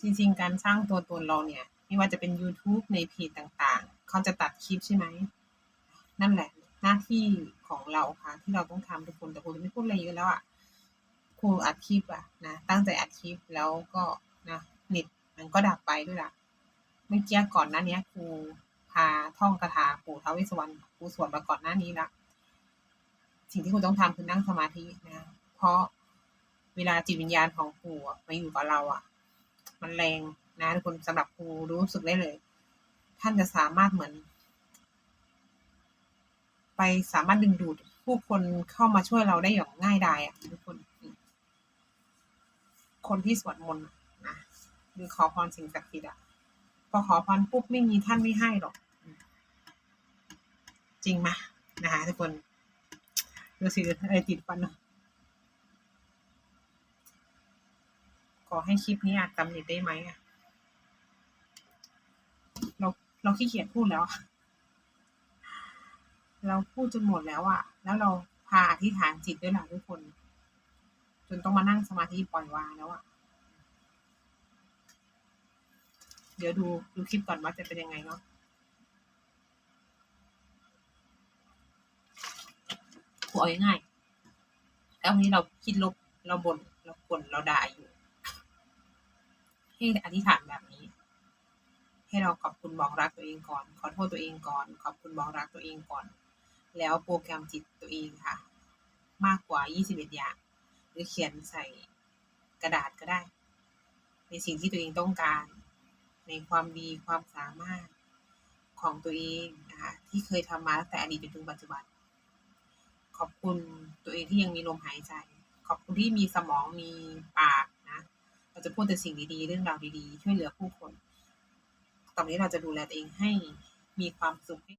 จริง ๆ การสร้างตัวตนเราเนี่ย ไม่ว่าจะเป็นยูทูบในเพจต่างๆ เขาจะตัดคลิปใช่ไหม นั่นแหละ หน้าที่ของเราค่ะ ที่เราต้องทำทุกคนแต่ครูจะไม่พูดอะไรเยอะแล้วอะครูอัดคลิปอะนะ ตั้งใจอัดคลิปแล้วก็นะเน็ตมันก็ดับไปด้วยล่ะเมื่อกี้ก่อนหน้านี้ครูพาท่องคาถาปู่ท้าวเวสสวรรณครูสวดมาก่อนหน้านี้แล้วสิ่งที่ครูต้องทำคือนั่งสมาธินะ เพราะเวลาจิตวิญญาณของปู่มาอยู่กับเราอะ มันแรงนะทุกคนสำหรับครูรู้สึกได้เลย ท่านจะสามารถเหมือน ไปสามารถดึงดูดผู้คนเข้ามาช่วยเราได้อย่างง่ายดายอะทุกคน คนที่สวดมนต์นะหรือขอพรสิ่งศักดิ์สิทธิ์อะพอขอพรปุ๊บไม่มีท่านไม่ให้หรอก จริงไหม?นะคะทุกคนดูสิอะไรติดฟันเนาะ ขอให้คลิปนี้อาจจำเน็ตได้ไหมอะ?เราเราขี้เกียจพูดแล้ว เราพูดจนหมดแล้วอะแล้วเราพาอธิษฐานจิตด้วยหล่ะทุกคน จนต้องมานั่งสมาธิปล่อยวางแล้วอะเดี๋ยวดูดูคลิปก่อนว่าจะเป็นยังไงเนาะครูเอาง่ายๆแล้ววันนี้เราคิดลบเราบ่นเราบ่นเราด่าอยู่ ให้อธิษฐานแบบนี้ ให้เราขอบคุณบอกรักตัวเองก่อน ขอโทษตัวเองก่อน ขอบคุณบอกรักตัวเองก่อน แล้วโปรแกรมจิตตัวเองค่ะ มากกว่า 21 อย่าง หรือเขียนใส่กระดาษก็ได้ ในสิ่งที่ตัวเองต้องการ ในความดีความสามารถของตัวเองนะคะที่เคยทำมาตั้งแต่อดีตจนถึงปัจจุบัน ขอบคุณตัวเองที่ยังมีลมหายใจ ขอบคุณที่มีสมองมีปาก เราจะพูดแต่สิ่งดีๆ เรื่องราวดีๆ ช่วยเหลือผู้คน ตอนนี้เราจะดูแลตัวเองให้มีความสุข